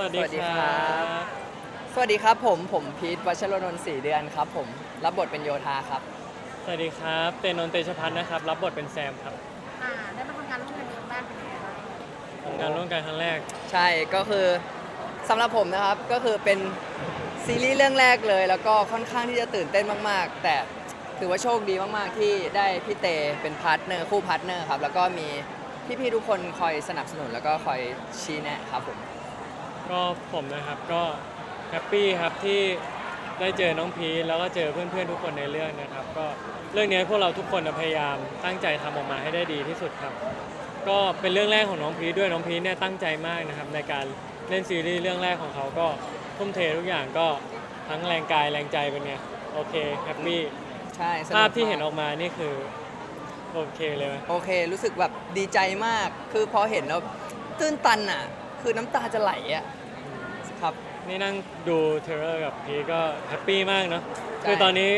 สวัสดีสวัสดีคครัรับบสวัสดีครับผมผมพีทวัชรนนท์สี่เดือนครับผมรับบทเป็นโยธาครับ สวัสดีครับ เตนนท์เตชพัฒน์นะครับ รับบทเป็นแซมครับอ่าได้มาทำงานร่วมกันครั้งแรกเป็นยังไงบ้างทำงานร่วมกันครั้งแรก ใช่ก็คือสำหรับผมนะครับก็คือเป็นซีรีส์เรื่องแรกเลย แล้วก็ค่อนข้างที่จะตื่นเต้นมาก ๆ แต่ถือว่าโชคดีมากๆ ที่ได้พี่เตเป็นพาร์ทเนอร์คู่พาร์ทเนอร์ครับแล้วก็มีพี่ๆทุกคนคอยสนับสนุนแล้วก็คอยชี้แนะครับผม ก็ผมนะครับก็แฮปปี้ครับที่ได้เจอน้องพีชแล้วก็เจอเพื่อนๆทุกคนในเรื่องนะครับ ก็เรื่องนี้พวกเราทุกคนพยายามตั้งใจทำออกมาให้ได้ดีที่สุดครับ ก็เป็นเรื่องแรกของน้องพีชด้วยน้องพีชเนี่ยตั้งใจมากนะครับ ในการเล่นซีรีส์เรื่องแรกของเขาก็ทุ่มเททุกอย่างก็ทั้งแรงกายแรงใจเป็นไงโอเคแฮปปี้ใช่สกภาพที่เห็นมออกมานี่คือโอเคเลยไหมโอเค รู้สึกแบบดีใจมาก คือพอเห็นแล้วตื้นตันอะ คือน้ำตาจะไหลอะ ครับ นี่นั่งดูเทรลเลอร์กับพีชก็แฮปปี้มากเนาะใช่ คือตอนนี้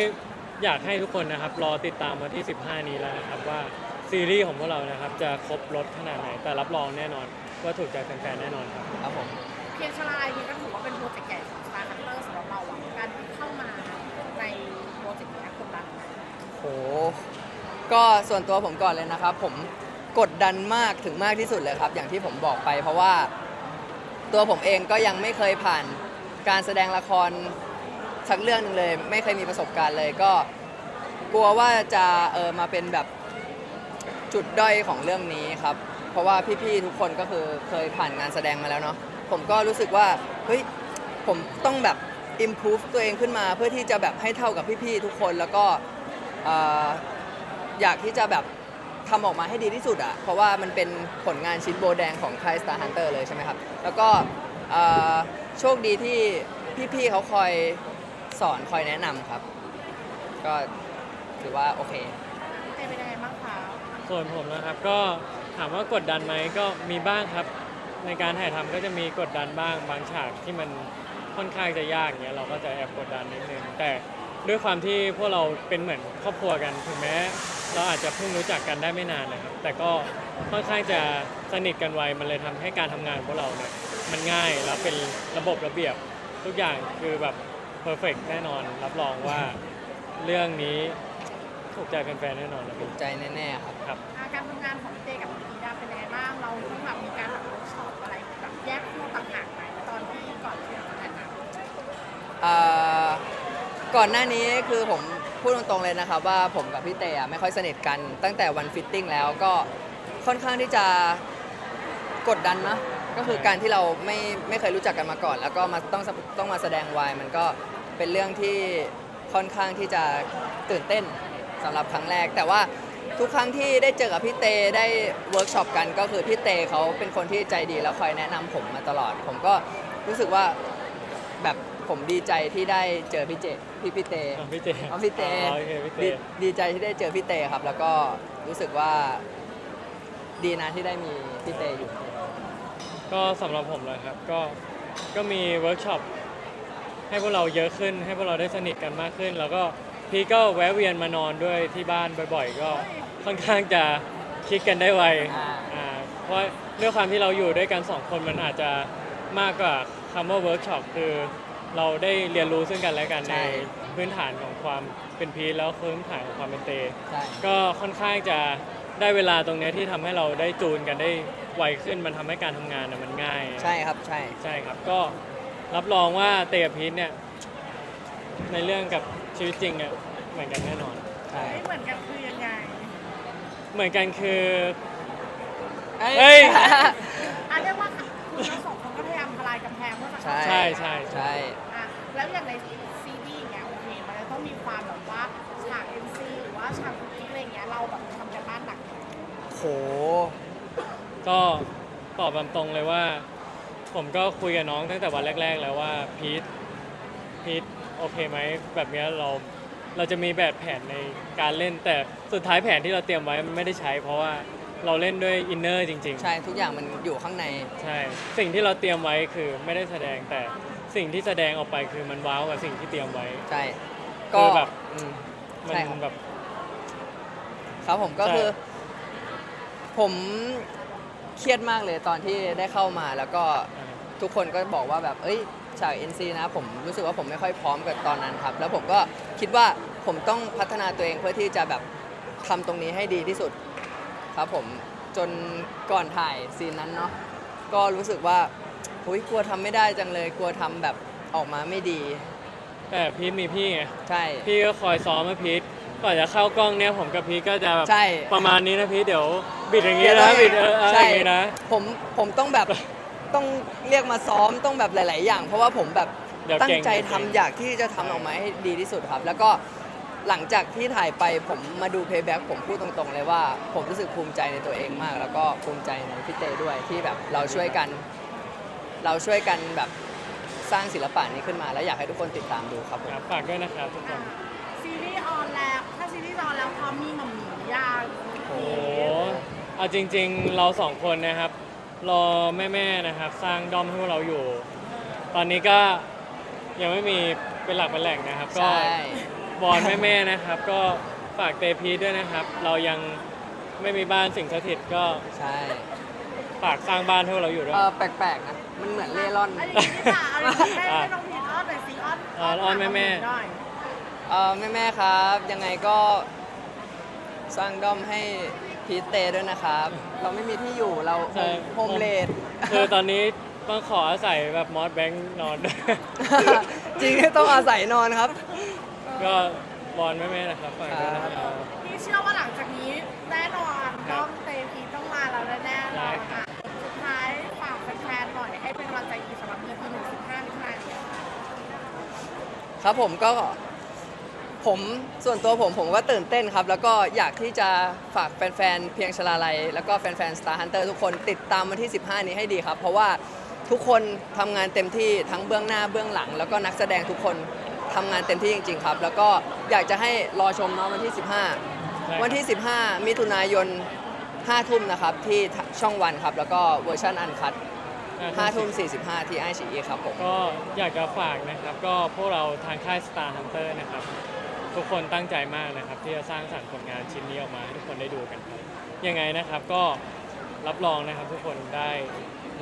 อยากให้ทุกคนนะครับ รอติดตามวันที่ 15 นี้แล้วนะครับ ว่าซีรีส์ของพวกเรานะครับ จะครบรถขนาดไหน แต่รับรองแน่นอน ว่าถูกใจแฟนๆแน่นอนครับ ครับผมเพียงชลายเนี่ยก็ถือว่าเป็นโปรเจกต์ใหญ่ของ Star Hunter สำหรับเราอะการที่เข้ามาในโปรเจกต์นี้กดดันไหมโหก็ส่วนตัวผมก่อนเลยนะครับ ผมกดดันมากถึงมากที่สุดเลยครับ อย่างที่ผมบอกไป เพราะว่า ตัวผมเองก็ยังไม่เคยผ่านการแสดงละครสักเรื่องหนึงเลย ไม่เคยมีประสบการณ์เลยก็กลัวว่าจะเออมาเป็นแบบจุดด้อยของเรื่องนี้ครับ เพราะว่าพี่ๆทุกคนก็คือเคยผ่านงานแสดงมาแล้วเนาะผมก็รู้สึกว่าเฮ้ยผมต้องแบบ improve ตัวเองขึ้นมาเพื่อที่จะแบบให้เท่ากับพี่ๆทุกคนแล้วก็เอ่ออยากที่จะแบบ ทำออกมาให้ดีที่สุดอะเพราะว่ามันเป็นผลงานชิ้นโบแดงของค่าย Star Hunter เลยใช่ไหมครับ แล้วก็เอ่อโชคดีที่พี่ๆเขาคอยสอนคอยแนะนำครับ ก็ถือว่าโอเค เต้เป็นยังไงบ้างคะส่วนผมนะครับก็ถามว่ากดดันไหมก็มีบ้างครับ ในการถ่ายทำก็จะมีกดดันบ้างบางฉากที่มันค่อนข้างจะยากเงี้ยเราก็จะแอบกดดันนิดนึงแต่ด้วยความที่พวกเราเป็นเหมือนครอบครัวกันถึงแม้ เราอาจจะเพิ่งรู้จักกันได้ไม่นานนะครับ แต่ก็ค่อนข้างจะสนิทกันไวมันเลยทำให้การทำงานของพวกเราเนี่ยมันง่ายแล้วเป็นระบบระเบียบทุกอย่างคือแบบเพอร์เฟกแน่นอน รับรองว่าเรื่องนี้ถูกใจแฟนๆแน่นอนนะถูพี่กใจแน่ๆครับครับ อ่าการทำงานของพี่เต้กับพี่พีดาเป็นยังไงบ้าง เราต้องแบบมีการแบบเวิร์กช็อปอะไรแบบแยกคู่ต่างหากไหมตอนที่ก่อนที่จะถ่ายทำเอ่อก่อนหน้านี้คือผม พูดตรงๆเลยนะครับว่าผมกับพี่เตะไม่ค่อยสนิทกันตั้งแต่วันฟิตติ้งแล้วก็ค่อนข้างที่จะกดดันนะก็คือการที่เราไม่ไม่เคยรู้จักกันมาก่อน แล้วก็มาต้องต้องมาแสดงวายมันก็เป็นเรื่องที่ค่อนข้างที่จะตื่นเต้นสำหรับครั้งแรก แต่ว่าทุกครั้งที่ได้เจอกับพี่เตได้เวิร์กช็อปกันก็คือพี่เตเขาเป็นคนที่ใจดีแล้วคอยแนะนำผมมาตลอด ผมก็รู้สึกว่าแบบ ผมดีใจที่ได้เจอพี่เจพี่พี่เตอ๋อพี่เจอ๋อพี่เตอ๋อโอเคพี่เต ดีดีใจที่ได้เจอพี่เตครับ แล้วก็รู้สึกว่า ดีนะที่ได้มีพี่เตอยู่ ก็สำหรับผมเลยครับ ก็ก็มีเวิร์กช็อปให้พวกเราเยอะขึ้น ให้พวกเราได้สนิทกันมากขึ้น แล้วก็พี่ก็แวะเวียนมานอนด้วยที่บ้านบ่อยๆ ก็ค่อนข้างจะคิดกันได้ไวอ่า อ่าเพราะด้วยความที่เราอยู่ด้วยกันสองคนมันอาจจะมากกว่าคำว่าเวิร์กช็อปคือ เราได้เรียนรู้ซึ่งกันและกันในพื้นฐานของความเป็นพีชแล้วพื้นฐานของความเป็นเต ใช่ ก็ค่อนข้างจะได้เวลาตรงเนี้ยที่ทำให้เราได้จูนกันได้ไวขึ้นมันทำให้การทำงานน่ะมันง่าย ใช่ครับ ใช่ ใช่ครับ ก็รับรองว่าเตกับพีทเนี่ย ในเรื่องกับชีวิตจริงเนี่ยเหมือนกันแน่นอน ใช่ไม่เหมือนกันคือยังไง เหมือนกันคือเอ้เฮ้ย ตอบตามตรงเลยว่า ผมก็คุยกับน้องตั้งแต่วันแรก ๆ แล้วว่าพีทพีทโอเคไหมแบบเนี้ยเราเราจะมีแบบแผนในการเล่นแต่สุดท้ายแผนที่เราเตรียมไว้มันไม่ได้ใช้ เพราะว่าเราเล่นด้วยอินเนอร์จริง ๆ ใช่ทุกอย่างมันอยู่ข้างใน ใช่สิ่งที่เราเตรียมไว้คือไม่ได้แสดงแต่สิ่งที่แสดงออกไปคือมันว้าวกับสิ่งที่เตรียมไว้ใช่คืก็อแบบอืมมันใช่ครับแบบ ครับผมก็ใช่ คือ ผม เครียดมากเลยตอนที่ได้เข้ามาแล้วก็ทุกคนก็บอกว่าแบบเอ้ยฉาก NC นะผมรู้สึกว่าผมไม่ค่อยพร้อมกับตอนนั้นครับ แล้วผมก็คิดว่าผมต้องพัฒนาตัวเองเพื่อที่จะแบบทำตรงนี้ให้ดีที่สุดครับผมจนก่อนถ่ายซีนนั้นเนาะก็รู้สึกว่าอุยกลัวทำไม่ได้จังเลย กลัวทำแบบออกมาไม่ดี แต่พีทมีพี่ไงใช่ พี่ก็คอยซ้อมให้พีท ก่อนจะเข้ากล้องเนี่ยผมกับพีทก็จะแบบใช่ ประมาณนี้นะพีทเดี๋ยวบิดอย่างนี้เดี๋ยวนะต้องบิดเอออะไรใช่อย่างนี้นะ ผมผมต้องแบบต้องเรียกมาซ้อมต้องแบบหลาย ๆ อย่าง เพราะว่าผมแบบเดี๋ยวตั้งเก่งใจทำเดี๋ยวเก่ง อยากที่จะทำออกมาให้ดีที่สุดครับ แล้วก็หลังจากที่ถ่ายไปผมมาดูเพย์แบ็กผมพูดตรง ๆ เลยว่า ผมรู้สึกภูมิใจในตัวเองมาก แล้วก็ภูมิใจในพี่เต้ด้วยที่แบบเราช่วยกัน เราช่วยกันแบบสร้างศิลปะนี้ขึ้นมา แล้วอยากให้ทุกคนติดตามดูครับผม ครับฝากด้วยนะครับทุกคนซีรี ซีรีส์ออนแล้วพร้อมมีหม่อมหมียางโอ้โหเอาจริง ๆ เราสองคนนะครับ รอแม่ๆนะครับ สร้างด้อมให้พวกเราอยู่ ตอนนี้ก็ยังไม่มีเป็นหลักเป็นแหล่งนะครับ ก็ใช่ วอนแม่ๆนะครับ ก็ฝากเตพีด้วยนะครับ เรายังไม่มีบ้านสิ่งสถิตก็ใช่ฝากสร้างบ้านให้พวกเราอยู่ด้วย เออแปลกๆนะมันเหมือนเล่ร่อน อันนี้พี่จ๋าเอาอย่างนี้ให้ให้น้องพีทอ้อนหน่อยสิอ้อนอ่าอ้อนแม่ๆ หน่อย เออแม่แม่ๆครับ ยังไงก็สร้างด้อมให้พีทเตด้วยนะครับ เราไม่มีที่อยู่เราใช่ โฮมเลด คือตอนนี้ต้องขออาศัยแบบมอสแบงค์นอนด้วย จริงๆต้องอาศัยนอนครับ ก็วอนแม่ๆนะครับฝากด้วยนะครับพี่เชื่อว่าหลังจากนี้แน่นอนต้องเตพีต้องมาแล้วแน่ๆนอนค่ะสุดท้ายฝากแฟนๆหน่อยให้เป็นกำลังใจดีสำหรับ EP หนึ่งสิบห้ามิถุนายนนี้ค่ะครับผมก็ ผมส่วนตัวผมผมก็ตื่นเต้นครับ แล้วก็อยากที่จะฝากแฟนๆ เพียงชลาลัย แล้วก็แฟนๆ Star Hunter ทุกคนติดตามวันที่ 15 นี้ให้ดีครับ เพราะว่าทุกคนทำงานเต็มที่ทั้งเบื้องหน้าเบื้องหลัง แล้วก็นักแสดงทุกคนทำงานเต็มที่จริง ๆ ครับ แล้วก็อยากจะให้รอชมเนาะวันที่ ใช่ครับ15 วันที่ 15 มิถุนายน 5 ทุ่มนะครับ ที่ช่องวันครับ แล้วก็เวอร์ชันอันคัด5ทุ่ม 45 ที่ไอชีครับผม ก็อยากจะฝากนะครับ ก็พวกเราทางค่าย Star Hunter นะครับ ทุกคนตั้งใจมากนะครับ ที่จะสร้างสรรค์ผลงานชิ้นนี้ออกมาให้ทุกคนได้ดูกันครับยังไงนะครับก็รับรองนะครับทุกคนได้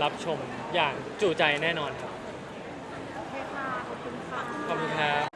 รับชมอย่างจุใจแน่นอนครับ โอเคค่ะ ขอบคุณค่ะ ขอบคุณครับ